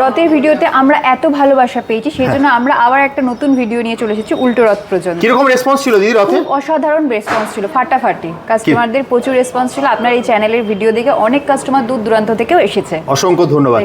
রথের ভিডিওতে আমরা এত ভালোবাসা পেয়েছি সেই জন্য আমরা আবার একটা নতুন ভিডিও নিয়ে চলে এসেছি উল্টো রথ পর্যন্ত কীরকম রেসপন্স ছিল দিদি রথে? অসাধারণ রেসপন্স ছিল ফাটাফাটি। কাস্টমারদের প্রচুর রেসপন্স ছিল আপনার এই চ্যানেলের ভিডিও দেখে অনেক কাস্টমার দূর দূরান্ত থেকেও এসেছে। অসংখ্য ধন্যবাদ।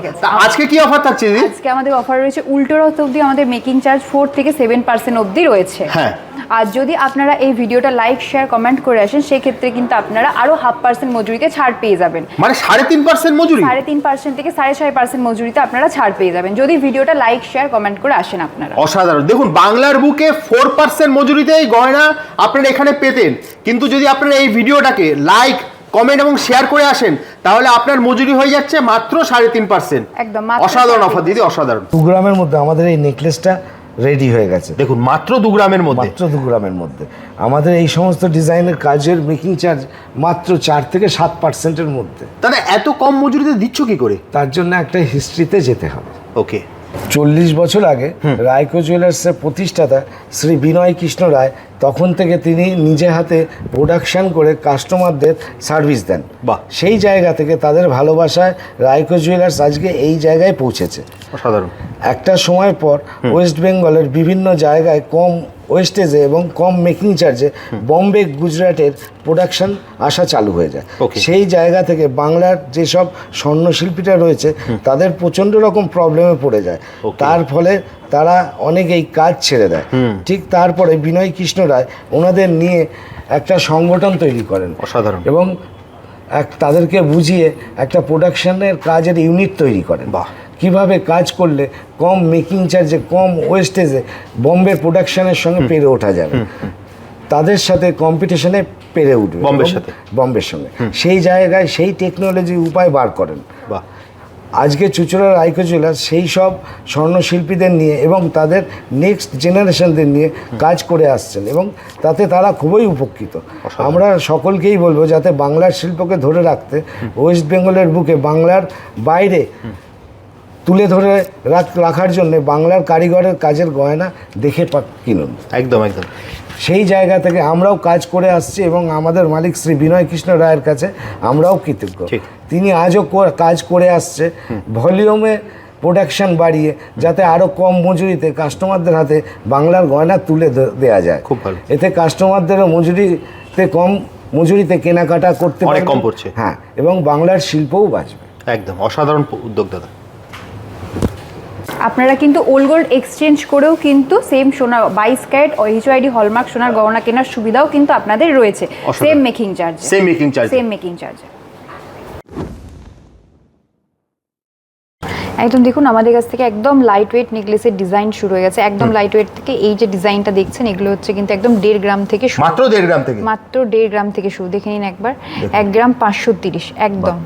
আজকে কি অফার থাকছে দিদি? আজকে আমাদের অফার রয়েছে উল্টো রথ অবধি আমাদের মেকিং চার্জ ফোর থেকে সেভেন পার্সেন্ট অবধি রয়েছে। হ্যাঁ। আর যদি আপনারা এই ভিডিওটা লাইক শেয়ার কমেন্ট করে আসেন সেই ক্ষেত্রে কিন্তু আপনারা আরও হাফ পার্সেন্ট মজুরিতে ছাড় পেয়ে যাবেন। মানে সাড়ে তিন পার্সেন্ট মজুরি? সাড়ে তিন পার্সেন্ট থেকে সাড়ে ছয় পার্সেন্ট মজুরিতে আপনারা ছাড় পেয়ে যাবেন। যদি ভিডিওটা লাইক শেয়ার কমেন্ট করে আসেন আপনারা। অসাধারণ। দেখুন বাংলার বুকে ফোর পার্সেন্ট মজুরিতে এই গয়না আপনারা এখানে পেতেন। কিন্তু যদি আপনারা এই ভিডিওটাকে লাইক কমেন্ট এবং শেয়ার করে আসেন তাহলে আপনার মজুরি হয়ে যাচ্ছে মাত্র সাড়ে তিন পার্সেন্ট একদম, অসাধারণ অফার দিদি অসাধারণ। দু গ্রামের মধ্যে আমাদের এই নেকলেসটা রেডি হয়ে গেছে। দেখুন মাত্র দু গ্রামের মধ্যে। মাত্র দু গ্রামের মধ্যে। আমাদের এই সমস্ত ডিজাইনের কাজের মেকিং চার্জ মাত্র চার থেকে সাত পার্সেন্টের মধ্যে। তাহলে এত কম মজুরিতে দিচ্ছ কি করে? তার জন্য একটা হিস্ট্রিতে যেতে হবে। ওকে। চল্লিশ বছর আগে রায়কো জুয়েলার্সের প্রতিষ্ঠাতা শ্রী বিনয় কৃষ্ণ রায় তখন থেকে তিনি নিজে হাতে প্রোডাকশান করে কাস্টমারদের সার্ভিস দেন। বা সেই জায়গা থেকে তাদের ভালোবাসায় রায়কো জুয়েলার্স আজকে এই জায়গায় পৌঁছেছে। সাধারণ একটা সময় পর ওয়েস্ট বেঙ্গলের বিভিন্ন জায়গায় কম ওয়েস্টেজে এবং কম মেকিং চার্জে বম্বে গুজরাটের প্রোডাকশন আসা চালু হয়ে যায়. সেই জায়গা থেকে বাংলার যেসব স্বর্ণশিল্পীরা রয়েছে তাদের প্রচণ্ড রকম প্রবলেমে পড়ে যায়. তার ফলে তারা অনেকেই কাজ ছেড়ে দেয় ঠিক তারপরে বিনয় কৃষ্ণ রায় ওনাদের নিয়ে একটা সংগঠন তৈরি করেন অসাধারণ। এবং এক তাদেরকে বুঝিয়ে একটা প্রোডাকশনের কাজের ইউনিট তৈরি করেন বাহ। কীভাবে কাজ করলে কম মেকিং চার্জে কম ওয়েস্টেজে বম্বে প্রোডাকশনের সঙ্গে পেরে ওঠা যাবে? তাদের সাথে কম্পিটিশনে পেরে উঠবে। বম্বের সাথে। বম্বের সঙ্গে। সেই জায়গায় সেই টেকনোলজি উপায় বার করেন। বাহ। আজকে চুচুড়ার আইকো জুয়েলার্স সেই সব স্বর্ণশিল্পীদের নিয়ে এবং তাদের নেক্সট জেনারেশনদের নিয়ে কাজ করে আসছেন এবং তাতে তারা খুবই উপকৃত। আমরা সকলকেই বলব যাতে বাংলার শিল্পকে ধরে রাখতে ওয়েস্ট বেঙ্গলের বুকে বাংলার বাইরে তুলে ধরে রাখার জন্য বাংলার কারিগরের কাজের গয়না দেখে কিনুন। একদম একদম। সেই জায়গা থেকে আমরাও কাজ করে আসছি এবং আমাদের মালিক শ্রী বিনয় কৃষ্ণ রায়ের কাছে আমরাও কৃতজ্ঞ। তিনি আজও কাজ করে আসছে। ভলিউমে প্রোডাকশন বাড়িয়ে যাতে আরও কম মজুরিতে কাস্টমারদের হাতে বাংলার গয়না তুলে দে- দেয়া যায়। খুব ভালো। এতে কাস্টমারদেরও মজুরিতে কম মজুরিতে কেনাকাটা করতে অনেক কম পড়ছে। হ্যাঁ এবং বাংলার শিল্পও বাঁচবে। একদম অসাধারণ উদ্যোগ দাদা। আপনারা কিন্তু ওল্ড গোল্ড এক্সচেঞ্জ করেও কিন্তু সেম সোনা বাইশ ক্যারেট এইচআইডি হলমার্ক সোনার গহনা কেনার সুবিধাও কিন্তু আপনাদের রয়েছে। Same making charge same making charge same making charge একদম দেখুন আমাদের কাছ থেকে একদম লাইট ওয়েট নেকলেসের ডিজাইন শুরু হয়ে গেছে। একদম লাইট ওয়েট থেকে এই যে ডিজাইনটা দেখছেন এগুলো হচ্ছে কিন্তু একদম দেড় গ্রাম থেকে মাত্র দেড় গ্রাম থেকে? মাত্র দেড় গ্রাম থেকে শুরু। দেখে নিন একবার। এক গ্রাম পাঁচশো তিরিশ একদম।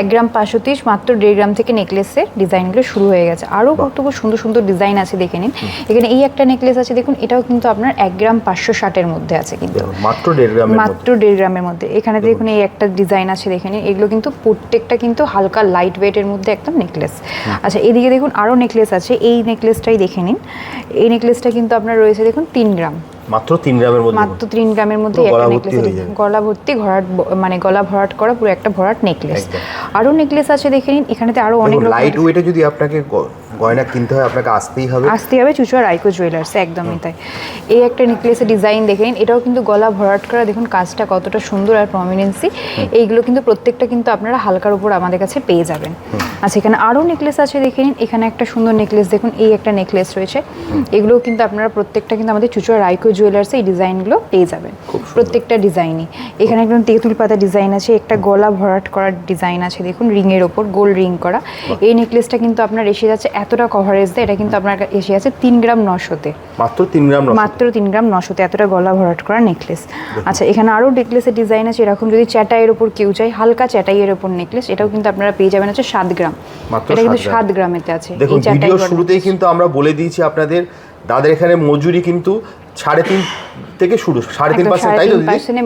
এক গ্রাম পাঁচশো তিরিশ মাত্র দেড় গ্রাম থেকে নেকলেসের ডিজাইনগুলো শুরু হয়ে গেছে। আরও কত সুন্দর সুন্দর ডিজাইন আছে দেখে নিন। এখানে এই একটা নেকলেস আছে দেখুন এটাও কিন্তু আপনার এক গ্রাম পাঁচশো ষাটের মধ্যে আছে কিন্তু। মাত্র দেড় মধ্যে। মাত্র দেড় গ্রামের মধ্যে। এখানে দেখুন। এই একটা ডিজাইন আছে দেখে নিন। এগুলো কিন্তু প্রত্যেকটা কিন্তু হালকা লাইট ওয়েটের মধ্যে একদম নেকলেস আচ্ছা এদিকে দেখুন আরও নেকলেস আছে। এই নেকলেসটাই দেখে নিন। এই নেকলেসটা কিন্তু আপনার রয়েছে দেখুন তিন গ্রাম। মাত্র তিন গ্রামের মধ্যে মাত্র তিন গ্রামের মধ্যে একটা গলা ভর্তি নেকলেস গলা ভর্তি ভরাট মানে গলা ভরাট করা পুরো একটা ভরাট নেকলেস আরও নেকলেস আছে দেখে নিন। এখানেতে আরও অনেক লাইট ওয়েটে যদি আপনাকে গয়না কিনতে হয় আপনাকে আসতেই হবে। আসতে হবে চুচুয়া রাইকো জুয়েলার্স একদমই তাই। এই একটা নেকলেসের ডিজাইন দেখে নিন এটাও কিন্তু গলা ভরাট করা দেখুন কাজটা কতটা সুন্দর আর প্রমিনেন্সি এইগুলো কিন্তু প্রত্যেকটা কিন্তু আপনারা হালকার উপর আমাদের কাছে পেয়ে যাবেন। আচ্ছা এখানে আরও নেকলেস আছে দেখে নিন এখানে একটা সুন্দর নেকলেস দেখুন এই একটা নেকলেস রয়েছে। এগুলো কিন্তু আপনারা প্রত্যেকটা কিন্তু আমাদের চুচুয়া রাইকো জুয়েলার্সে এই ডিজাইনগুলো পেয়ে যাবেন। প্রত্যেকটা ডিজাইনই এখানে একদম তেঁতুল পাতা ডিজাইন আছে একটা গলা ভরাট করার ডিজাইন আছে দেখুন রিংয়ের ওপর গোল রিং করা। এই নেকলেসটা কিন্তু আপনার এসে যাচ্ছে এতটা কভারেজ দেয় এটা কিন্তু আপনার এসে যাচ্ছে তিন গ্রাম নশোতে। মাত্র তিন গ্রাম মাত্র তিন গ্রাম নশোতে এতটা গলা ভরাট করা নেকলেস আচ্ছা এখানে আরও নেকলেসের ডিজাইন আছে এরকম যদি চ্যাটাইয়ের ওপর কেউ চাই হালকা চ্যাটাইয়ের ওপর নেকলেস এটাও কিন্তু আপনারা পেয়ে যাবেন হচ্ছে সাত গ্রাম। এটা কিন্তু সাত গ্রাম। গ্রামেতে আছে দেখুন ভিডিও শুরুতেই কিন্তু আমরা বলে দিয়েছি আপনাদের দাদের এখানে মজুরি কিন্তু সাড়ে তিন থেকে শুরু সাড়ে তিন পার্সেন্ট তাই তো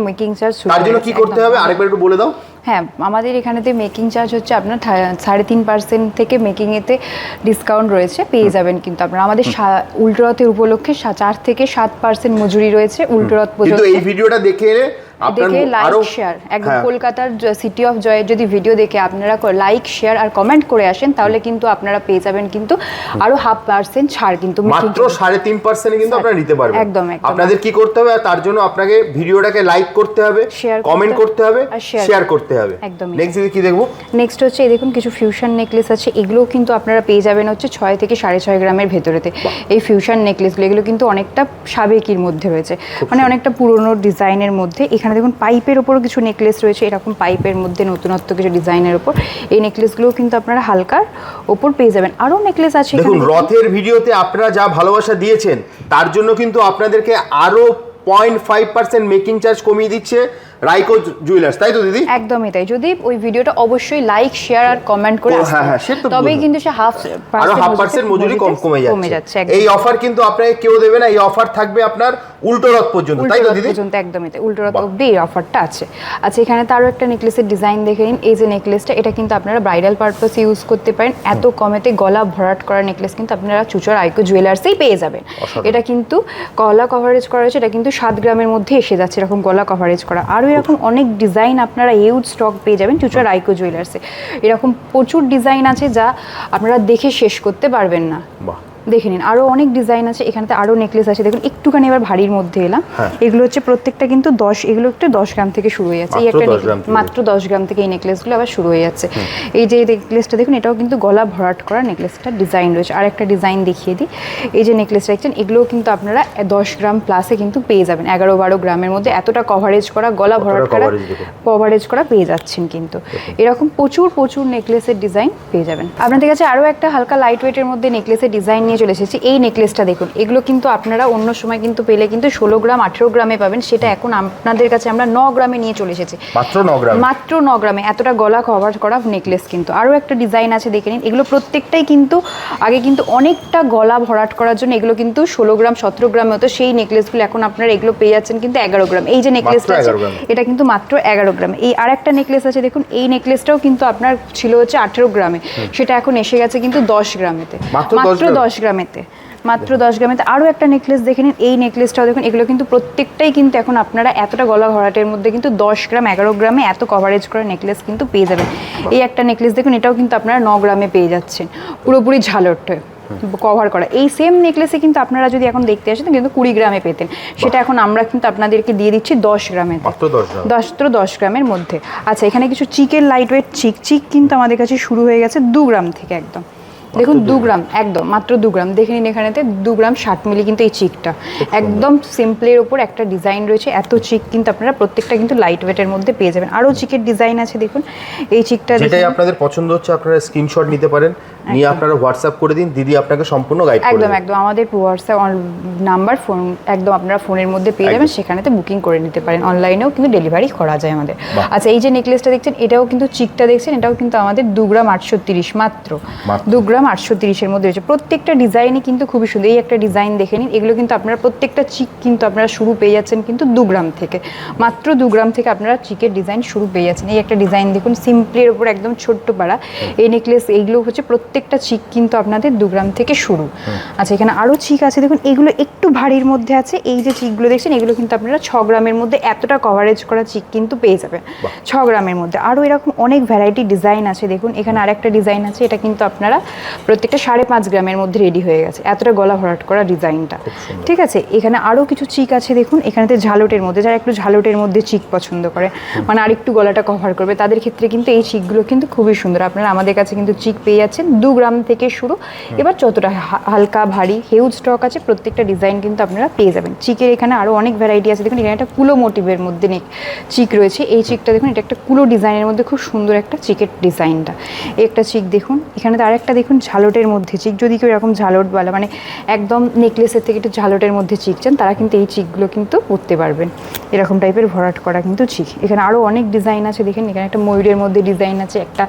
মেকিং চার্জ তার জন্য কি করতে হবে? আরেকবার একটু বলে দাও। হ্যাঁ আমাদের এখানেতে মেকিং চার্জ হচ্ছে আপনার সাড়ে তিন পার্সেন্ট থেকে মেকিং এতে ডিসকাউন্ট রয়েছে পেয়ে যাবেন কিন্তু আপনারা। আমাদের সা- উল্টো রথের উপলক্ষে চার থেকে সাত পার্সেন্ট মজুরি রয়েছে উল্টো রথ কিন্তু পর্যন্ত এই ভিডিওটা দেখে দেখে লাইক শেয়ার একদম হ্যাঁ, কলকাতার সিটি অফ জয়ের যদি ভিডিও দেখে আপনারা লাইক শেয়ার আর কমেন্ট করে আসেন তাহলে কিন্তু আপনারা পেয়ে যাবেন কিন্তু আরও হাফ পার্সেন্ট ছাড় কিন্তু মাত্র সাড়ে তিন পার্সেন্ট কিন্তু আপনারা নিতে পারবেন। একদম। আপনাদের কি করতে হবে? আর তার জন্য আপনাকে ভিডিওটাকে লাইক করতে হবে করতে কমেন্ট করতে হবে আর শেয়ার করতে হবে। একদমই। নেক্সট দিকে কি দেখব? নেক্সট হচ্ছে এই দেখুন কিছু ফিউশন নেকলেস আছে এগুলোও কিন্তু আপনারা পেয়ে যাবেন হচ্ছে ছয় থেকে সাড়ে ছয় গ্রামের ভেতরেতে। এই ফিউশন নেকলেসগুলো এগুলো কিন্তু অনেকটা সাবেকির মধ্যে রয়েছে। মানে অনেকটা পুরনো ডিজাইনের মধ্যে। এখানে দেখুন পাইপের ওপরও কিছু নেকলেস রয়েছে এরকম পাইপের মধ্যে নতুনত্ব কিছু ডিজাইনের ওপর এই নেকলেসগুলোও কিন্তু আপনারা হালকার ওপর পেয়ে যাবেন। আরও নেকলেস আছে দেখুন দেখুন। রথের ভিডিওতে আপনারা যা ভালোবাসা দিয়েছেন তার জন্য কিন্তু আপনাদেরকে আরও point five percent making charge কমিয়ে দিচ্ছে রাইকো জুয়েলার্স তাই তো দিদি? একদমই তাই। যদি ওই ভিডিওটা অবশ্যই লাইক শেয়ার আর কমেন্ট করে হ্যাঁ, হ্যাঁ, সে তো তবেই কিন্তু সে হাফ আরও হাফ পার্সেন্ট মজুরি কম কমে কমে যাচ্ছে। এই অফার কিন্তু আপনাকে কেউ দেবে না এই অফার থাকবে আপনার উল্টো রথ পর্যন্ত তাই তো দিদি? পর্যন্ত একদমই তাই। উল্টো রথ। অব্দি এই অফারটা আছে। আচ্ছা এখানে তারও একটা নেকলেসের ডিজাইন দেখে নিন। এই যে নেকলেসটা এটা কিন্তু আপনারা ব্রাইডাল পারপাস ইউজ করতে পারেন। এত কমেতে গলা ভরাট করা নেকলেস কিন্তু আপনারা চুচর আইকো জুয়েলার্সেই পেয়ে যাবেন। এটা কিন্তু গলা কভারেজ করা হয়েছে এটা কিন্তু সাত গ্রামের মধ্যে এসে যাচ্ছে এরকম গলা কভারেজ করা। আরও এরকম অনেক ডিজাইন আপনারা হিউজ স্টক পেয়ে যাবেন টিউচার আইকো জুয়েলার্সে এরকম প্রচুর ডিজাইন আছে যা আপনারা দেখে শেষ করতে পারবেন না। বাহ। দেখে নিন। আরও অনেক ডিজাইন আছে এখানেতে আরও নেকলেস আছে। দেখুন একটুখানি এবার ভারীর মধ্যে এলাম। হ্যাঁ। এগুলো হচ্ছে প্রত্যেকটা কিন্তু দশ এগুলো একটু দশ গ্রাম থেকে শুরু হয়ে যাচ্ছে। এই মাত্র একটা 10 গ্রাম necklace- থেকে। মাত্র দশ গ্রাম থেকে এই নেকলেসগুলো আবার শুরু হয়ে যাচ্ছে। এই যে নেকলেসটা দেখুন এটাও কিন্তু গলা ভরাট করা নেকলেসটা ডিজাইন রয়েছে। আর একটা ডিজাইন দেখিয়ে দিই। এই যে নেকলেসটা দেখছেন এগুলোও কিন্তু আপনারা দশ গ্রাম প্লাসে কিন্তু পেয়ে যাবেন। এগারো বারো গ্রামের মধ্যে এতটা কভারেজ করা গলা ভরাট করা কভারেজ করা পেয়ে যাচ্ছেন কিন্তু। এরকম প্রচুর প্রচুর নেকলেসের ডিজাইন পেয়ে যাবেন। আপনাদের কাছে আরও একটা হালকা লাইট ওয়েটের মধ্যে নেকলেসের ডিজাইন নিয়ে চলে এসেছি। এই নেকলেসটা দেখুন এগুলো কিন্তু আপনারা অন্য সময় কিন্তু পেলে কিন্তু ষোলো গ্রাম আঠেরো গ্রামে পাবেন। সেটা এখন আপনাদের কাছে আমরা ন গ্রামে নিয়ে চলে এসেছি। মাত্র ন গ্রাম? মাত্র ন গ্রামে এতটা গলা কভার করা নেকলেস কিন্তু। আরও একটা ডিজাইন আছে দেখে নিন। এগুলো প্রত্যেকটাই কিন্তু আগে কিন্তু অনেকটা গলা ভরাট করার জন্য এগুলো কিন্তু ষোলো গ্রাম সতেরো গ্রামে হতো। সেই নেকলেসগুলো এখন আপনারা এগুলো পেয়ে যাচ্ছেন কিন্তু এগারো গ্রাম। এই যে নেকলেসটা আছে এটা কিন্তু মাত্র এগারো গ্রাম। এই আর একটা নেকলেস আছে দেখুন। এই নেকলেসটাও কিন্তু আপনার ছিল হচ্ছে আঠেরো গ্রামে। সেটা এখন এসে গেছে কিন্তু দশ গ্রামেতে। মাত্র 10 গ্রাম? দশ গ্রামেতে। মাত্র দশ গ্রামেতে আরও একটা নেকলেস দেখে নিন। এই নেকলেসটাও দেখুন এগুলো কিন্তু প্রত্যেকটাই কিন্তু এখন আপনারা এতটা গলা ঘরাটের মধ্যে কিন্তু দশ গ্রাম এগারো গ্রামে এত কভারেজ করা নেকলেস কিন্তু পেয়ে যাবেন। এই একটা নেকলেস দেখুন এটাও কিন্তু আপনারা ন গ্রামে পেয়ে যাচ্ছেন। পুরোপুরি ঝালরটা কভার করা। এই সেম নেকলেসে কিন্তু আপনারা যদি এখন দেখতে আসেন কিন্তু কুড়ি গ্রামে পেতেন। সেটা এখন আমরা কিন্তু আপনাদেরকে দিয়ে দিচ্ছি দশ গ্রামে। দশ দশ তো দশ গ্রামের মধ্যে। আচ্ছা এখানে কিছু চিকের লাইট ওয়েট চিক চিক কিন্তু আমাদের কাছে শুরু হয়ে গেছে দু গ্রাম থেকে একদম। দেখুন দু গ্রাম। একদম মাত্র দু গ্রাম। দেখে নিন এখানেতে দু গ্রাম ষাট মিলি কিন্তু এই চিকটা। একদম সিম্পলের ওপর একটা ডিজাইন রয়েছে এত চিক কিন্তু আপনারা প্রত্যেকটা কিন্তু লাইট ওয়েটের মধ্যে পেয়ে যাবেন। আরও চিকের ডিজাইন আছে দেখুন। এই চিকটা যেটাই আপনাদের পছন্দ হচ্ছে আপনারা স্ক্রিনশট নিতে পারেন। নিয়ে আপনারা হোয়াটসঅ্যাপ করে দিন দিদি আপনাকে সম্পূর্ণ গাইড করে একদম একদম। আমাদের হোয়াটসঅ্যাপ নাম্বার ফোন একদম আপনারা ফোনের মধ্যে পেয়ে যাবেন। সেখানেতে বুকিং করে নিতে পারেন। অনলাইনেও কিন্তু ডেলিভারি করা যায় আমাদের। আচ্ছা এই যে নেকলেসটা দেখছেন এটাও কিন্তু চিকটা দেখছেন এটাও কিন্তু আমাদের দু গ্রাম আটশো তিরিশ মাত্র। মাত্র। দু গ্রাম আটশো তিরিশের মধ্যে রয়েছে। প্রত্যেকটা ডিজাইনই কিন্তু খুবই সুন্দর। এই একটা ডিজাইন দেখে নিন এগুলো কিন্তু আপনারা প্রত্যেকটা চিক কিন্তু আপনারা শুরু পেয়ে যাচ্ছেন কিন্তু দু গ্রাম থেকে। মাত্র দু গ্রাম থেকে আপনারা চিকের ডিজাইন শুরু পেয়ে যাচ্ছেন। এই একটা ডিজাইন দেখুন সিম্পলের ওপর একদম ছোট্ট পাড়া। এই নেকলেস এইগুলো হচ্ছে প্রত্যেকটা চিক কিন্তু আপনাদের দু গ্রাম থেকে শুরু। আচ্ছা এখানে আরও চিক আছে দেখুন এগুলো একটু ভারীর মধ্যে আছে। এই যে চিকগুলো দেখছেন এগুলো কিন্তু আপনারা ছ গ্রামের মধ্যে এতটা কভারেজ করা চিক কিন্তু পেয়ে যাবেন। ছ গ্রামের মধ্যে। আরও এরকম অনেক ভ্যারাইটি ডিজাইন আছে দেখুন এখানে আরেকটা ডিজাইন আছে এটা কিন্তু আপনারা প্রত্যেকটা সাড়ে পাঁচ গ্রামের মধ্যে রেডি হয়ে গেছে। এতটা গলা ভরাট করা ডিজাইনটা। ঠিক আছে? এখানে আরও কিছু চিক আছে দেখুন। এখানেতে ঝালটের মধ্যে যারা একটু ঝালটের মধ্যে চিক পছন্দ করে মানে আরেকটু গলাটা কভার করবে তাদের ক্ষেত্রে কিন্তু এই চিকগুলো কিন্তু খুবই সুন্দর। আপনারা আমাদের কাছে কিন্তু চিক পেয়ে যাচ্ছেন দু গ্রাম থেকে শুরু। এবার যতটা হালকা ভারী হেউজ স্টক আছে প্রত্যেকটা ডিজাইন কিন্তু আপনারা পেয়ে যাবেন। চিকের এখানে আরও অনেক ভ্যারাইটি আছে। দেখুন এখানে একটা কুলো মোটিভের মধ্যে নেক চিক রয়েছে। এই চিকটা দেখুন এটা একটা কুলো ডিজাইনের মধ্যে খুব সুন্দর একটা চিকের ডিজাইনটা এই একটা চিক দেখুন এখানে তো আরেকটা দেখুন ঝালটের মধ্যে চিক যদি কেউ এরকম ঝালট বলা মানে একদম নেকলেসের থেকে একটু ঝালটের মধ্যে চিক চান তারা কিন্তু এই চিকগুলো কিন্তু পরতে পারবেন। এরকম টাইপের ভরাট করা কিন্তু চিক। এখানে আরও অনেক ডিজাইন আছে দেখেন এখানে একটা ময়ূরের মধ্যে ডিজাইন আছে একটা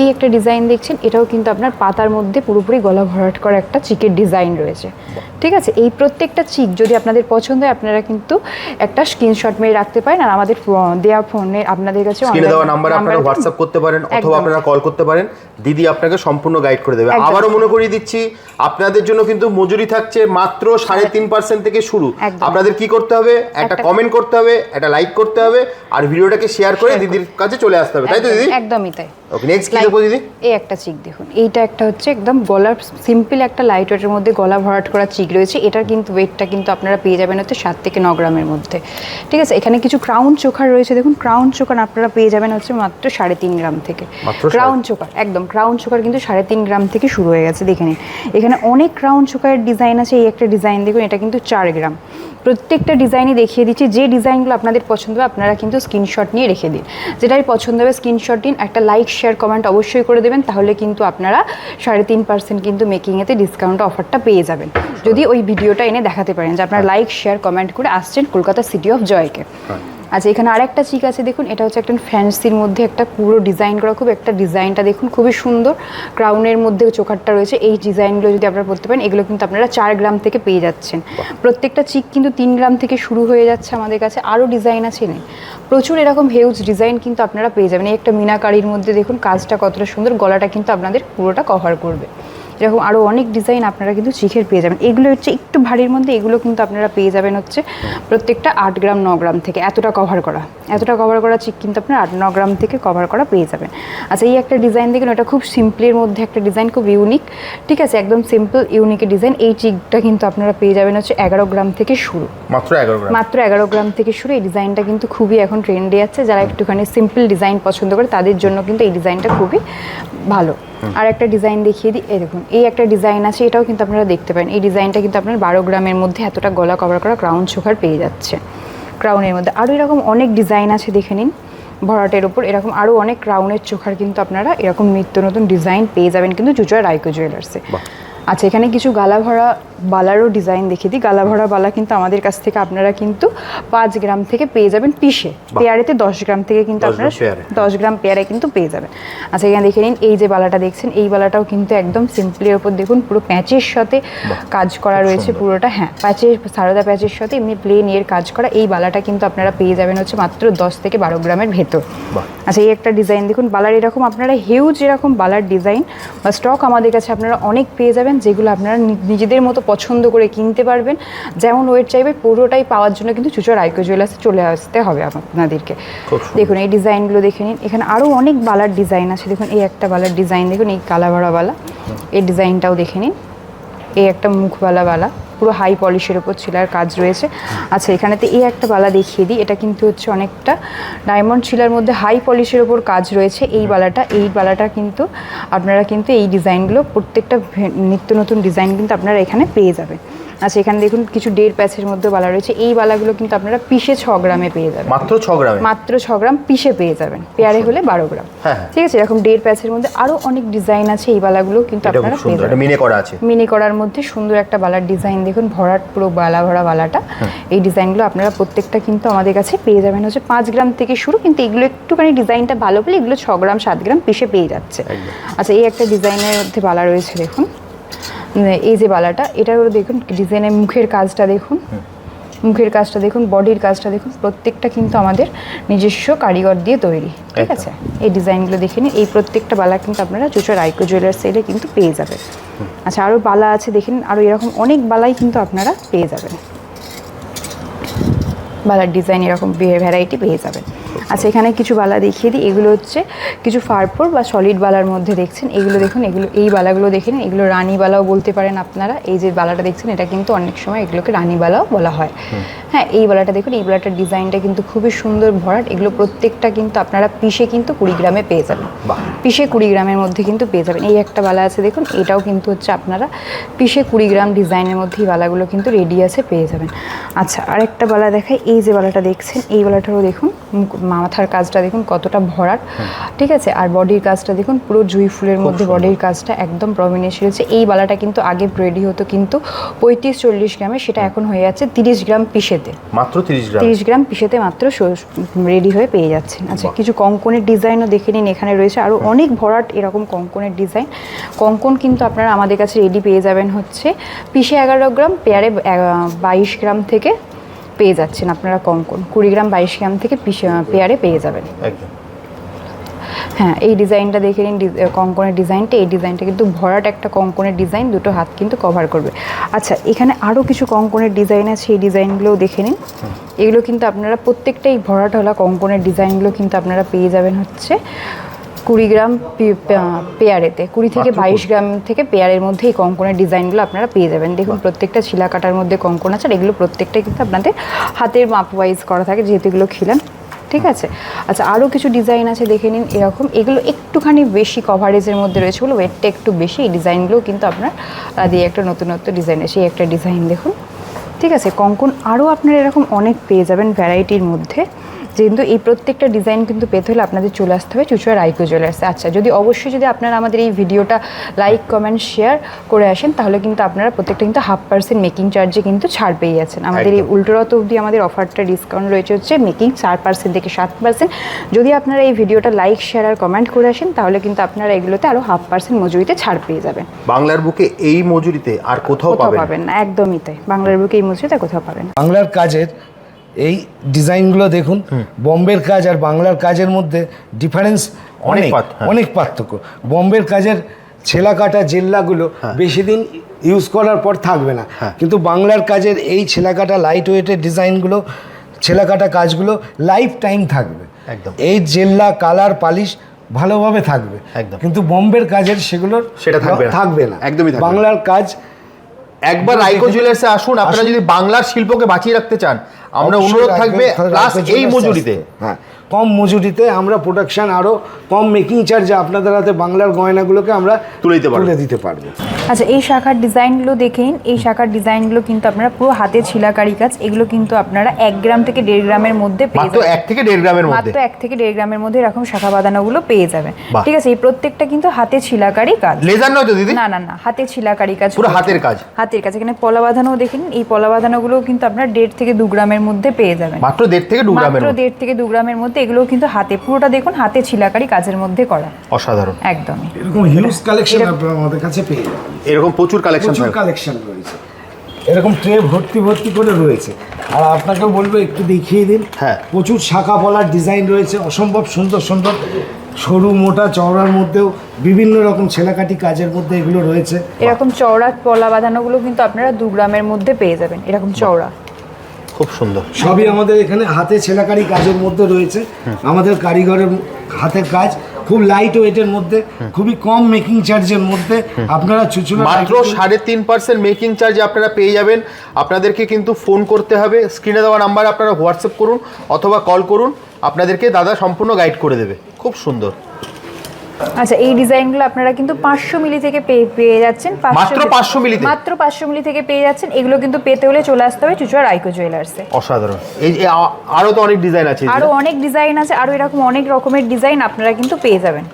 এই একটা ডিজাইন দেখছেন এটাও কিন্তু আপনার পাতার মধ্যে পুরোপুরি গলা ভরাট করা একটা চিকের ডিজাইন রয়েছে। ঠিক আছে? এই প্রত্যেকটা চিক যদি আপনাদের পছন্দ হয় আপনারা কিন্তু একটা স্ক্রিনশট মেরে রাখতে পারেন আর আমাদের দেওয়া ফোনে আপনাদের কাছে দেওয়া নাম্বারে আপনারা হোয়াটসঅ্যাপ করতে পারেন অথবা আপনারা কল করতে পারেন। দিদি আপনাকে সম্পূর্ণ গাইড করে দেবে। আবারও মনে করিয়ে দিচ্ছি আপনাদের জন্য কিন্তু মজুরি থাকছে মাত্র সাড়ে তিন পার্সেন্ট থেকে শুরু। আপনাদের কি করতে হবে? একটা কমেন্ট করতে হবে একটা লাইক করতে হবে আর ভিডিওটাকে শেয়ার করে দিদির কাছে চলে আসতে হবে। তাই তো দিদি? একদমই তাই। ওকে নেক্সট কি দেবো দিদি? এই একটা চিক দেখুন। এইটা একটা হচ্ছে একদম গলার সিম্পল একটা লাইট ওয়েটের মধ্যে গলা ভরাট করা চিক রয়েছে। এটার কিন্তু ওয়েটটা কিন্তু আপনারা পেয়ে যাবেন হচ্ছে সাত থেকে ন গ্রামের মধ্যে। ঠিক আছে? এখানে কিছু ক্রাউন চোখার রয়েছে। দেখুন ক্রাউন চোখার আপনারা পেয়ে যাবেন হচ্ছে মাত্র সাড়ে তিন গ্রাম থেকে। ক্রাউন চোকার একদম ক্রাউন চোকার কিন্তু সাড়ে তিন গ্রাম থেকে শুরু হয়ে গেছে দেখে নিন। এখানে অনেক ক্রাউন চোকারের ডিজাইন আছে এই একটা ডিজাইন দেখুন এটা কিন্তু চার গ্রাম। প্রত্যেকটা ডিজাইনই দেখিয়ে দিচ্ছি যে ডিজাইনগুলো আপনাদের পছন্দ হবে আপনারা কিন্তু স্ক্রিনশট নিয়ে রেখে দিন। যেটাই পছন্দ হবে স্ক্রিনশট দিন একটা লাইক শেয়ার কমেন্ট অবশ্যই করে দেবেন তাহলে কিন্তু আপনারা সাড়ে তিন পার্সেন্ট কিন্তু মেকিংয়েতে ডিসকাউন্ট অফারটা পেয়ে যাবেন। যদি ওই ভিডিওটা এনে দেখাতে পারেন যে আপনারা লাইক শেয়ার কমেন্ট করে আসছেন কলকাতা সিটি অফ জয়কে আচ্ছা এখানে আরেকটা চিক আছে দেখুন এটা হচ্ছে একটা ফ্যান্সির মধ্যে একটা পুরো ডিজাইন করা খুব একটা ডিজাইনটা দেখুন খুবই সুন্দর। ক্রাউনের মধ্যে চোখারটা রয়েছে এই ডিজাইনগুলো যদি আপনারা পড়তে পারেন এগুলো কিন্তু আপনারা চার গ্রাম থেকে পেয়ে যাচ্ছেন। প্রত্যেকটা চিক কিন্তু তিন গ্রাম থেকে শুরু হয়ে যাচ্ছে আমাদের কাছে আরও ডিজাইন আছে নেই প্রচুর এরকম হেউজ ডিজাইন কিন্তু আপনারা পেয়ে যাবেন এই একটা মিনাকারির মধ্যে দেখুন কাজটা কতটা সুন্দর গলাটা কিন্তু আপনাদের পুরোটা কভার করবে। এরকম আরও অনেক ডিজাইন আপনারা কিন্তু চিখের পেয়ে যাবেন। এগুলো হচ্ছে একটু ভারীর মধ্যে এগুলো কিন্তু আপনারা পেয়ে যাবেন হচ্ছে প্রত্যেকটা আট গ্রাম ন গ্রাম থেকে এতটা কভার করা। এতটা কভার করা চিক কিন্তু আপনারা আট ন গ্রাম থেকে কভার করা পেয়ে যাবেন। আচ্ছা এই একটা ডিজাইন দেখুন এটা খুব সিম্পলের মধ্যে একটা ডিজাইন খুব ইউনিক ঠিক আছে? একদম সিম্পল ইউনিকের ডিজাইন এই চিকটা কিন্তু আপনারা পেয়ে যাবেন হচ্ছে এগারো গ্রাম থেকে শুরু। মাত্র এগারো গ্রাম। মাত্র এগারো গ্রাম থেকে শুরু এই ডিজাইনটা কিন্তু খুবই এখন ট্রেন্ডে আছে। যারা একটুখানি সিম্পল ডিজাইন পছন্দ করে তাদের জন্য কিন্তু এই ডিজাইনটা খুবই ভালো। আর একটা ডিজাইন দেখিয়ে দিই। এই দেখুন এই একটা ডিজাইন আছে এটাও কিন্তু আপনারা দেখতে পারেন। এই ডিজাইনটা কিন্তু আপনার বারো গ্রামের মধ্যে এতটা গলা কভার করা ক্রাউন চোখার পেয়ে যাচ্ছে। ক্রাউনের মধ্যে আরও এরকম অনেক ডিজাইন আছে দেখে নিন। ভরাটের ওপর এরকম আরও অনেক ক্রাউনের চোখার কিন্তু আপনারা এরকম নিত্য নতুন ডিজাইন পেয়ে যাবেন কিন্তু চুচুড়া রাইকো জুয়েলার্সে আচ্ছা এখানে কিছু গালা ভরা বালারও ডিজাইন দেখিয়ে দিই। গালা ভরা বালা কিন্তু আমাদের কাছ থেকে আপনারা কিন্তু পাঁচ গ্রাম থেকে পেয়ে যাবেন পিসে। পেয়ারেতে দশ গ্রাম থেকে কিন্তু আপনারা দশ গ্রাম পেয়ারে কিন্তু পেয়ে যাবেন। আচ্ছা এখানে দেখে নিন এই যে বালাটা দেখছেন এই বালাটাও কিন্তু একদম সিম্পলের ওপর দেখুন পুরো প্যাঁচের সাথে কাজ করা রয়েছে পুরোটা। হ্যাঁ প্যাচের সারদা প্যাঁচের সাথে এমনি প্লেন এর কাজ করা। এই বালাটা কিন্তু আপনারা পেয়ে যাবেন হচ্ছে মাত্র দশ থেকে বারো গ্রামের ভেতর। আচ্ছা এই একটা ডিজাইন দেখুন বালার এরকম আপনারা হিউজ এরকম বালার ডিজাইন বা স্টক আমাদের কাছে আপনারা অনেক পেয়ে যাবেন যেগুলো আপনারা নিজেদের মতো পছন্দ করে কিনতে পারবেন। যেমন ওয়েট চাইবে পুরোটাই পাওয়ার জন্য কিন্তু চুচর আইকো জুয়েলার্সে চলে আসতে হবে আপনাদেরকে। দেখুন এই ডিজাইনগুলো দেখে নিন। এখানে আরও অনেক বালার ডিজাইন আছে। দেখুন এই একটা বালার ডিজাইন দেখুন এই কালাভরা বালা। এই ডিজাইনটাও দেখে নিন। এই একটা মুখওয়ালা বালা পুরো হাই পলিশের ওপর শিলার কাজ রয়েছে। আচ্ছা এখানেতে এই একটা বালা দেখিয়ে দিই, এটা কিন্তু হচ্ছে অনেকটা ডায়মন্ড শিলার মধ্যে হাই পলিশের ওপর কাজ রয়েছে। এই বালাটা এই বালাটা কিন্তু আপনারা কিন্তু এই ডিজাইনগুলো প্রত্যেকটা নিত্য নতুন ডিজাইন কিন্তু আপনারা এখানে পেয়ে যাবেন। আচ্ছা এখানে দেখুন কিছু দেড় প্যাচের মধ্যে বালা রয়েছে। এই বালাগুলো কিন্তু আপনারা পিসে ছ গ্রামে পেয়ে যাবেন। মাত্র ছ গ্রামে? মাত্র ছ গ্রাম পিসে পেয়ে যাবেন। পেয়ারে হলে বারো গ্রাম। হ্যাঁ, হ্যাঁ। ঠিক আছে এরকম দেড় প্যাচের মধ্যে আরও অনেক ডিজাইন আছে এই বালাগুলো কিন্তু আপনারা পেয়ে যাবেন। মিনে করা আছে। মিনি করার মধ্যে সুন্দর একটা বালার ডিজাইন দেখুন ভরাট পুরো বালা ভরা বালাটা। এই ডিজাইনগুলো আপনারা প্রত্যেকটা কিন্তু আমাদের কাছে পেয়ে যাবেন। হচ্ছে পাঁচ গ্রাম থেকে শুরু কিন্তু এগুলো একটুখানি ডিজাইনটা ভালো বলে এগুলো ছ গ্রাম সাত গ্রাম পিসে পেয়ে যাচ্ছে। আচ্ছা এই একটা ডিজাইনের মধ্যে বালা রয়েছে দেখুন। এই যে বালাটা এটারও দেখুন ডিজাইনের মুখের কাজটা দেখুন। মুখের কাজটা দেখুন বডির কাজটা দেখুন প্রত্যেকটা কিন্তু আমাদের নিজস্ব কারিগর দিয়ে তৈরি ঠিক আছে? এই ডিজাইনগুলো দেখে নিন এই প্রত্যেকটা বালা কিন্তু আপনারা চুচর আইকো জুয়েলার্স সেলে কিন্তু পেয়ে যাবেন। আচ্ছা আরও বালা আছে দেখে নিন আরও এরকম অনেক বালাই কিন্তু আপনারা পেয়ে যাবেন। বালার ডিজাইন এরকম ভ্যারাইটি পেয়ে যাবেন। আচ্ছা এখানে কিছু বালা দেখিয়ে দিই। এগুলো হচ্ছে কিছু ফারপোর বা সলিড বালার মধ্যে দেখছেন। এগুলো দেখুন এগুলো এই বালাগুলো দেখে নিন। এগুলো রানী বালাও বলতে পারেন আপনারা। এই যে বালাটা দেখছেন এটা কিন্তু অনেক সময় এগুলোকে রানী বালাও বলা হয়। হ্যাঁ এই বালাটা দেখুন এই বালাটার ডিজাইনটা কিন্তু খুবই সুন্দর ভরাট। এগুলো প্রত্যেকটা কিন্তু আপনারা পিসে কিন্তু কুড়ি গ্রামে পেয়ে যাবেন। পিসে কুড়ি গ্রামের মধ্যে কিন্তু পেয়ে যাবেন। এই একটা বালা আছে দেখুন এটাও কিন্তু হচ্ছে আপনারা পিসে কুড়ি গ্রাম ডিজাইনের মধ্যে এই বালাগুলো কিন্তু রেডি আছে পেয়ে যাবেন। আচ্ছা আরেকটা বালা দেখাই। এই যে বালাটা দেখছেন এই বালাটারও দেখুন মাথার কাজটা দেখুন কতটা ভরাট। ঠিক আছে? আর বডির কাজটা দেখুন পুরো জুই ফুলের মধ্যে বডির কাজটা একদম প্রমিনেন্স রয়েছে এই বালাটা কিন্তু আগে রেডি হতো কিন্তু পঁয়ত্রিশ চল্লিশ গ্রামে সেটা এখন হয়ে যাচ্ছে তিরিশ গ্রাম পিসেতে মাত্র তিরিশ গ্রাম? তিরিশ গ্রাম পিসেতে মাত্র রেডি হয়ে পেয়ে যাচ্ছেন। আচ্ছা কিছু কঙ্কনের ডিজাইনও দেখে নিন এখানে রয়েছে। আরও অনেক ভরাট এরকম কঙ্কনের ডিজাইন। কঙ্কন কিন্তু আপনারা আমাদের কাছে রেডি পেয়ে যাবেন হচ্ছে পিসে এগারো গ্রাম পেয়ারে বাইশ গ্রাম থেকে পেয়ে যাচ্ছেন আপনারা কঙ্কন কুড়ি গ্রাম বাইশ গ্রাম থেকে পিসে পেয়ারে পেয়ে যাবেন। একদম। হ্যাঁ এই ডিজাইনটা দেখে নিন কঙ্কনের ডিজাইনটা। এই ডিজাইনটা কিন্তু ভরাট একটা কঙ্কনের ডিজাইন দুটো হাত কিন্তু কভার করবে। আচ্ছা এখানে আরও কিছু কঙ্কনের ডিজাইন আছে এই ডিজাইনগুলোও দেখে নিন। এগুলো কিন্তু আপনারা প্রত্যেকটাই ভরাট হলা কঙ্কনের ডিজাইনগুলো কিন্তু আপনারা পেয়ে যাবেন হচ্ছে। কুড়ি গ্রাম পেয়ারেতে কুড়ি থেকে বাইশ গ্রাম থেকে পেয়ারের মধ্যে এই কঙ্কনের ডিজাইনগুলো আপনারা পেয়ে যাবেন। দেখুন প্রত্যেকটা ছিলা কাটার মধ্যে কঙ্কন আছে আর এগুলো প্রত্যেকটাই কিন্তু আপনাদের হাতের মাপ ওয়াইজ করা থাকে যেহেতু এগুলো খিলান। ঠিক আছে? আচ্ছা আরও কিছু ডিজাইন আছে দেখে নিন এরকম। এগুলো একটুখানি বেশি কভারেজের মধ্যে রয়েছে বলে ওয়েটটা একটু বেশি। এই ডিজাইনগুলো কিন্তু আপনার দিয়ে একটা নতুনত্ব ডিজাইন আছে এই একটা ডিজাইন দেখুন। ঠিক আছে? কঙ্কন আরও আপনারা এরকম অনেক পেয়ে যাবেন ভ্যারাইটির মধ্যে। যেহেতু এই প্রত্যেকটা ডিজাইন কিন্তু পেতে হলে আপনাদের চলে আসতে হবে চুচুয়া রাইকো জুয়েলার্সে আচ্ছা যদি অবশ্যই যদি আপনারা আমাদের এই ভিডিওটা লাইক কমেন্ট শেয়ার করে আসেন তাহলে কিন্তু আপনারা প্রত্যেকটা কিন্তু হাফ পার্সেন্ট মেকিং চার্জে কিন্তু ছাড় পেয়ে যাচ্ছেন। আমাদের এই উল্টোরত অবধি আমাদের অফারটা ডিসকাউন্ট রয়েছে হচ্ছে মেকিং চার পার্সেন্ট থেকে সাত পার্সেন্ট যদি আপনারা এই ভিডিওটা লাইক শেয়ার আর কমেন্ট করে আসেন তাহলে কিন্তু আপনারা এগুলোতে আরও হাফ পার্সেন্ট মজুরিতে ছাড় পেয়ে যাবেন। বাংলার বুকে এই মজুরিতে আর কোথাও কোথাও পাবেন না। একদমই তাই। বাংলার বুকে এই মজুরিতে কোথাও পাবেন বাংলার কাজের এই ডিজাইনগুলো দেখুন বম্বের কাজ আর বাংলার কাজের মধ্যে ডিফারেন্স অনেক অনেক হ্যাঁ। পার্থক্য। বম্বের কাজের ছেলা কাটা জেল্লাগুলো বেশি দিন ইউজ করার পর থাকবে না। হ্যাঁ। কিন্তু বাংলার কাজের এই ছেলা কাটা লাইট ওয়েটের ডিজাইনগুলো ছেলা কাটা কাজগুলো লাইফ টাইম থাকবে। একদম। এই জেল্লা কালার পালিশ ভালোভাবে থাকবে। একদম। কিন্তু বম্বের কাজের সেগুলোর সেটা থাকবে থাকবে না। একদমই বাংলার কাজ একবার রাইকো জুয়েলার্সে আসুন। আপনারা যদি বাংলার শিল্পকে বাঁচিয়ে রাখতে চান আমরা অনুরোধ থাকবে প্লাস এই মজুরিতে। হ্যাঁ। কম মজুরিতে আমরা প্রোডাকশন আরও কম মেকিং চার্জে আপনাদের হাতে বাংলার গয়নাগুলোকে আমরা তুলে দিতে পারব। তুলে দিতে পারব। আচ্ছা এই শাখার ডিজাইনগুলো দেখেন। এই শাখার ডিজাইনগুলো কিন্তু আপনারা পুরো হাতে ছিলাকারি কাজ। এগুলো কিন্তু আপনারা এক গ্রাম থেকে দেড় গ্রামের মধ্যে পেয়ে মাত্র এক থেকে দেড় গ্রামের মধ্যে? মাত্র এক থেকে দেড় গ্রামের মধ্যে এরকম শাখা বাঁধানোগুলো পেয়ে যাবেন। ঠিক আছে এই প্রত্যেকটা কিন্তু হাতে ছিলাকারি কাজ। লেজার নয় তো দিদি? না না না হাতে ছিলাকারি কাজ পুরো হাতের কাজ। হাতের কাজ। এখানে পলা বাঁধানোও দেখেন এই পলা বাঁধানোগুলো কিন্তু আপনার দেড় থেকে দু গ্রামের মধ্যে পেয়ে যাবেন। মাত্র দেড় থেকে দু গ্রামের মাত্র দেড় থেকে দু গ্রামের মধ্যে এগুলোও কিন্তু হাতে পুরোটা দেখুন হাতে ছিলাকারি কাজের মধ্যে করা। অসাধারণ। একদমই। এরকম হিউজ কালেকশন আপনারা আমাদের কাছে পেয়ে যাবেন। এরকম প্রচুর কালেকশন প্রচুর কালেকশন রয়েছে। এরকম ট্রে ভর্তি ভর্তি করে রয়েছে। আর আপনাকে বলব একটু দেখিয়ে দিন। হ্যাঁ। প্রচুর শাখা পলার ডিজাইন রয়েছে। অসম্ভব সুন্দর সুন্দর। সরু মোটা চওড়ার মধ্যেও বিভিন্ন রকম ছেলাকাটি কাজের মধ্যে এগুলো রয়েছে। এরকম চওড়া পলা বাঁধানোগুলো কিন্তু আপনারা দু গ্রামের মধ্যে পেয়ে যাবেন। এরকম চওড়া। খুব সুন্দর। সবই আমাদের এখানে হাতে ছেলাকারি কাজের মধ্যে রয়েছে। আমাদের কারিগরের হাতের কাজ খুব লাইট ওয়েটের মধ্যে খুবই কম মেকিং চার্জের মধ্যে। আপনারা চুচুড়া মাত্র সাড়ে তিন পার্সেন্ট মেকিং চার্জ আপনারা পেয়ে যাবেন। আপনাদেরকে কিন্তু ফোন করতে হবে। স্ক্রিনে দেওয়া নাম্বার আপনারা হোয়াটসঅ্যাপ করুন অথবা কল করুন। আপনাদেরকে দাদা সম্পূর্ণ গাইড করে দেবে। খুব সুন্দর। আচ্ছা এই ডিজাইনগুলো আপনারা কিন্তু পাঁচশো মিলি থেকে পেয়ে পেয়ে যাচ্ছেন 500 মাত্র 500 মিলিতে? মাত্র পাঁচশো মিলি থেকে পেয়ে যাচ্ছেন এগুলো কিন্তু পেতে হলে চলে আসতে হবে চুচুড়া রাইকো জুয়েলার্সে। অসাধারণ। এই আরও তো অনেক ডিজাইন আছে আরও অনেক ডিজাইন আছে আরও এরকম অনেক রকমের ডিজাইন আপনারা কিন্তু পেয়ে যাবেন।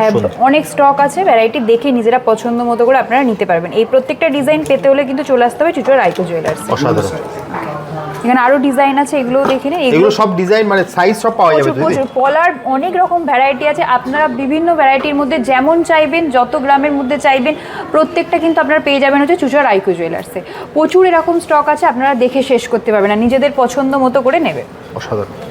হ্যাঁ, অনেক স্টক আছে ভ্যারাইটি দেখে নিজেরা পছন্দ মতো করে আপনারা নিতে পারবেন। এই প্রত্যেকটা ডিজাইন পেতে হলে কিন্তু চলে আসতে হবে চুচুড়া রাইকো জুয়েলার্স। অসাধারণ। এখানে আরও ডিজাইন আছে এগুলো দেখে নিন। এগুলো সব ডিজাইন মানে সাইজ সব পাওয়া যাবে প্রচুর প্রচুর। পলার অনেক রকম ভ্যারাইটি আছে। আপনারা বিভিন্ন ভ্যারাইটির মধ্যে যেমন চাইবেন যত গ্রামের মধ্যে চাইবেন প্রত্যেকটা কিন্তু আপনারা পেয়ে যাবেন হচ্ছে চুচুড়া আইকো জুয়েলার্সে প্রচুর এরকম স্টক আছে আপনারা দেখে শেষ করতে পারবেন না। নিজেদের পছন্দ মতো করে নেবে অসাধারণ।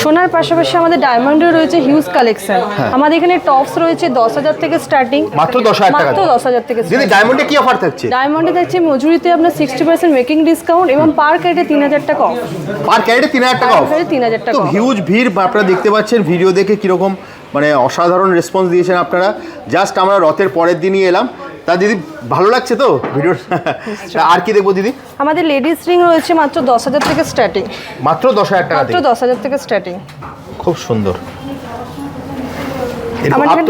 সোনার পাশাপাশি আমাদের ডায়মন্ডের রয়েছে হিউজ কালেকশন। আমাদের এখানে টপস রয়েছে দশ হাজার থেকে স্টার্টিং। হ্যাঁ। মাত্র দশ হাজার মাত্র দশ হাজার থেকে দিদি ডায়মন্ডে কি অফার থাকছে? ডায়মন্ডে থাকছে মজুরিতে আপনার সিক্সটি পার্সেন্ট মেকিং ডিসকাউন্ট এবং পার ক্যারেটে তিন হাজার টাকা অফ পার ক্যারেটে তিন হাজার টাকা পার তিন হাজার টাকা হিউজ ভিড় আপনারা দেখতে পাচ্ছেন ভিডিও দেখে কীরকম মানে অসাধারণ রেসপন্স দিয়েছেন আপনারা। জাস্ট আমরা রথের পরের দিনই এলাম। তা দিদি ভালো লাগছে তো ভিডিও? আর কি দেখব দিদি? আমাদের লেডিস রিং রয়েছে মাত্র দশ হাজার থেকে স্টার্টিং মাত্র দশ হাজার টাকা মাত্র দশ হাজার থেকে স্টার্টিং খুব সুন্দর।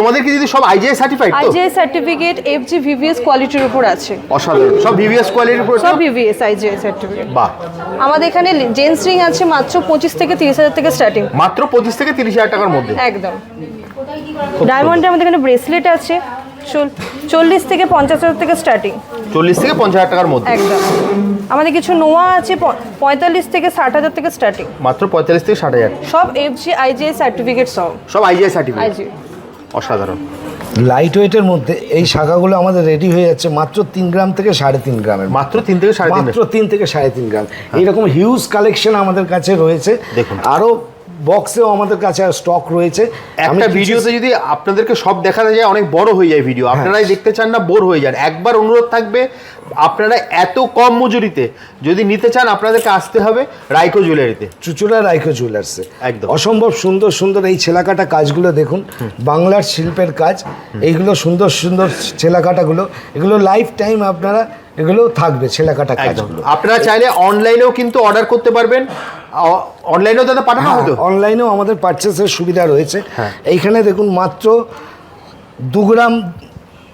তোমাদের কি দিদি সব আইজিআই সার্টিফাইড তো? আইজিআই সার্টিফিকেট এফজি ভিভিএস কোয়ালিটির উপর আছে। অসাধারণ। সব ভিভিএস কোয়ালিটির উপর সব ভিভিএস আইজিআই সার্টিফিকেট বাহ। আমাদের এখানে জেন্টস রিং আছে মাত্র পঁচিশ থেকে তিরিশ হাজার থেকে স্টার্টিং মাত্র পঁচিশ থেকে তিরিশ হাজার টাকার মধ্যে? একদম। ডায়মন্ডে আমাদের এখানে ব্রেসলেট আছে। চল্লিশ থেকে পঞ্চাশ হাজার থেকে স্টার্টিং চল্লিশ থেকে পঞ্চাশ হাজার টাকার মধ্যে। একদম। আমাদের কিছু নোয়া আছে প- পঁয়তাল্লিশ থেকে ষাট হাজার থেকে স্টার্টিং মাত্র পঁয়তাল্লিশ থেকে ষাট হাজার। সব এফজি আইজিআই সার্টিফিকেট সব। সব আইজিআই সার্টিফিকেট অসাধারণ। লাইট ওয়েটের মধ্যে এই শাখাগুলো আমাদের রেডি হয়ে যাচ্ছে মাত্র তিন গ্রাম থেকে সাড়ে তিন গ্রামের মাত্র তিন থেকে সাড়ে তিন মাত্র তিন থেকে সাড়ে তিন গ্রাম। এইরকম হিউজ কালেকশন আমাদের কাছে রয়েছে। দেখুন। আরও বক্সেও আমাদের কাছে স্টক রয়েছে। একটা ভিডিওতে যদি আপনাদেরকে সব দেখাতে যায় অনেক বড় হয়ে যায় ভিডিও আপনারাই দেখতে চান না বোর হয়ে যান। একবার অনুরোধ থাকবে আপনারা এত কম মজুরিতে যদি নিতে চান আপনাদেরকে আসতে হবে রাইকো জুয়েলারিতে চুচুড়া রাইকো জুয়েলার্সে একদম। অসম্ভব সুন্দর সুন্দর এই ছেলাকাটা কাজগুলো দেখুন। বাংলার শিল্পের কাজ। এইগুলো সুন্দর সুন্দর ছেলাকাটাগুলো। এগুলো লাইফ টাইম আপনারা এগুলো থাকবে ছেলাকাটা কাজগুলো। আপনারা চাইলে অনলাইনেও কিন্তু অর্ডার করতে পারবেন। অনলাইনেও দাদা পাঠানো হ্যাঁ হতো অনলাইনেও আমাদের পারচেসের সুবিধা রয়েছে হ্যাঁ। এইখানে দেখুন মাত্র দু গ্রাম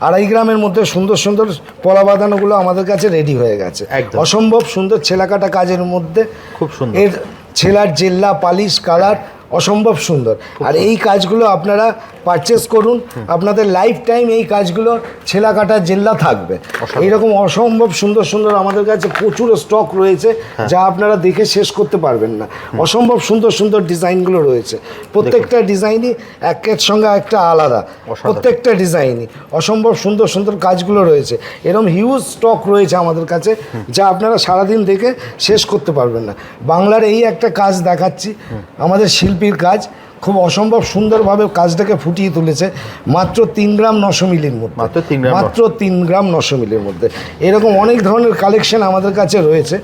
আড়াই গ্রামের মধ্যে সুন্দর সুন্দর পলা বাঁধানোগুলো আমাদের কাছে রেডি হয়ে গেছে। অসম্ভব সুন্দর ছেলাকাটা কাজের মধ্যে খুব সুন্দর। এর ছেলার জেল্লা পালিশ কালার অসম্ভব সুন্দর আর এই কাজগুলো আপনারা পারচেস করুন। আপনাদের লাইফ টাইম এই কাজগুলো ছেলা কাটা জেল্লা থাকবে। এইরকম অসম্ভব সুন্দর সুন্দর আমাদের কাছে প্রচুর স্টক রয়েছে হ্যাঁ। যা আপনারা দেখে শেষ করতে পারবেন না। অসম্ভব সুন্দর সুন্দর ডিজাইনগুলো রয়েছে। প্রত্যেকটা ডিজাইনই একের সঙ্গে একটা আলাদা। প্রত্যেকটা ডিজাইনই অসম্ভব সুন্দর সুন্দর কাজগুলো রয়েছে। এরকম হিউজ স্টক রয়েছে আমাদের কাছে যা আপনারা সারাদিন দেখে শেষ করতে পারবেন না। বাংলার এই একটা কাজ দেখাচ্ছি আমাদের শিল্পীর কাজ। খুব অসম্ভব সুন্দরভাবে কাজটাকে ফুটিয়ে তুলেছে। মাত্র তিন গ্রাম নশো মিলির মধ্যে। মাত্র তিন গ্রাম মাত্র তিন গ্রাম নশো মিলির মধ্যে। এরকম অনেক ধরনের কালেকশন আমাদের কাছে রয়েছে।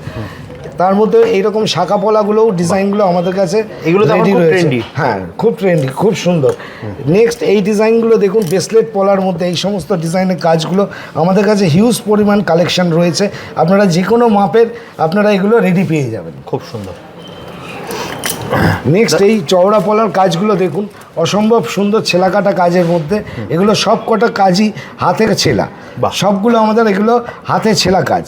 তার মধ্যে এইরকম শাখা পলাগুলোও ডিজাইনগুলো আমাদের কাছে এগুলো খুব রয়েছে। হ্যাঁ খুব ট্রেন্ডি খুব সুন্দর। নেক্সট এই ডিজাইনগুলো দেখুন ব্রেসলেট পলার মধ্যে এই সমস্ত ডিজাইনের কাজগুলো আমাদের কাছে হিউজ পরিমাণ কালেকশন রয়েছে। আপনারা যে কোনো মাপের আপনারা এগুলো রেডি পেয়ে যাবেন। খুব সুন্দর। নেক্সট এই চওড়া পলার কাজগুলো দেখুন অসম্ভব সুন্দর ছেলাকাটা কাজের মধ্যে এগুলো সব কটা কাজই হাতের ছেলা। বা সবগুলো আমাদের এগুলো হাতে ছেলা কাজ।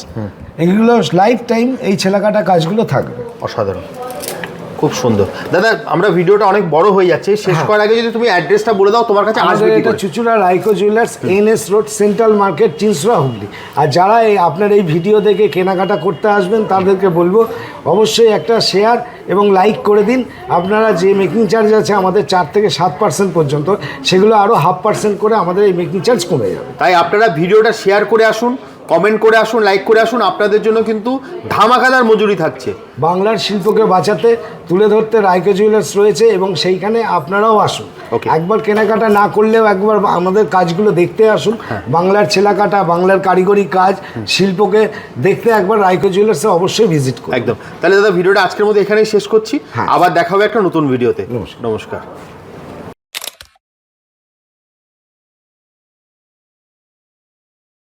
এগুলো লাইফ টাইম এই ছেলাকাটা কাজগুলো থাকবে। অসাধারণ। খুব সুন্দর। দাদা আমরা ভিডিওটা অনেক বড় হয়ে যাচ্ছে। শেষ করার আগে যদি তুমি অ্যাড্রেসটা বলে দাও তোমার কাছে আসবে এটা Chuchura Raiko jewellers N S road central market Chinsurah Hooghly. আর যারা এই আপনার এই ভিডিও দেখে কেনাকাটা করতে আসবেন তাদেরকে বলব অবশ্যই একটা শেয়ার এবং লাইক করে দিন। আপনারা যে মেকিং চার্জ আছে আমাদের চার থেকে সাত পার্সেন্ট পর্যন্ত সেগুলো আরও হাফ পার্সেন্ট করে আমাদের এই মেকিং চার্জ কমে যাবে। তাই আপনারা ভিডিওটা শেয়ার করে আসুন। কমেন্ট করে আসুন লাইক করে আসুন আপনাদের জন্য কিন্তু ধামাকাদার মজুরি থাকছে। বাংলার শিল্পকে বাঁচাতে তুলে ধরতে রাইকো জুয়েলার্স রয়েছে এবং সেইখানে আপনারাও আসুন. একবার কেনাকাটা না করলেও একবার আমাদের কাজগুলো দেখতে আসুন। বাংলার ছেলাকাটা বাংলার কারিগরি কাজ শিল্পকে দেখতে একবার রাইকো জুয়েলার্সে অবশ্যই ভিজিট করুন। একদম। তাহলে দাদা ভিডিওটা আজকের মধ্যে এখানেই শেষ করছি। হ্যাঁ। আবার দেখা হবে একটা নতুন ভিডিওতে নমস্কার। নমস্কার।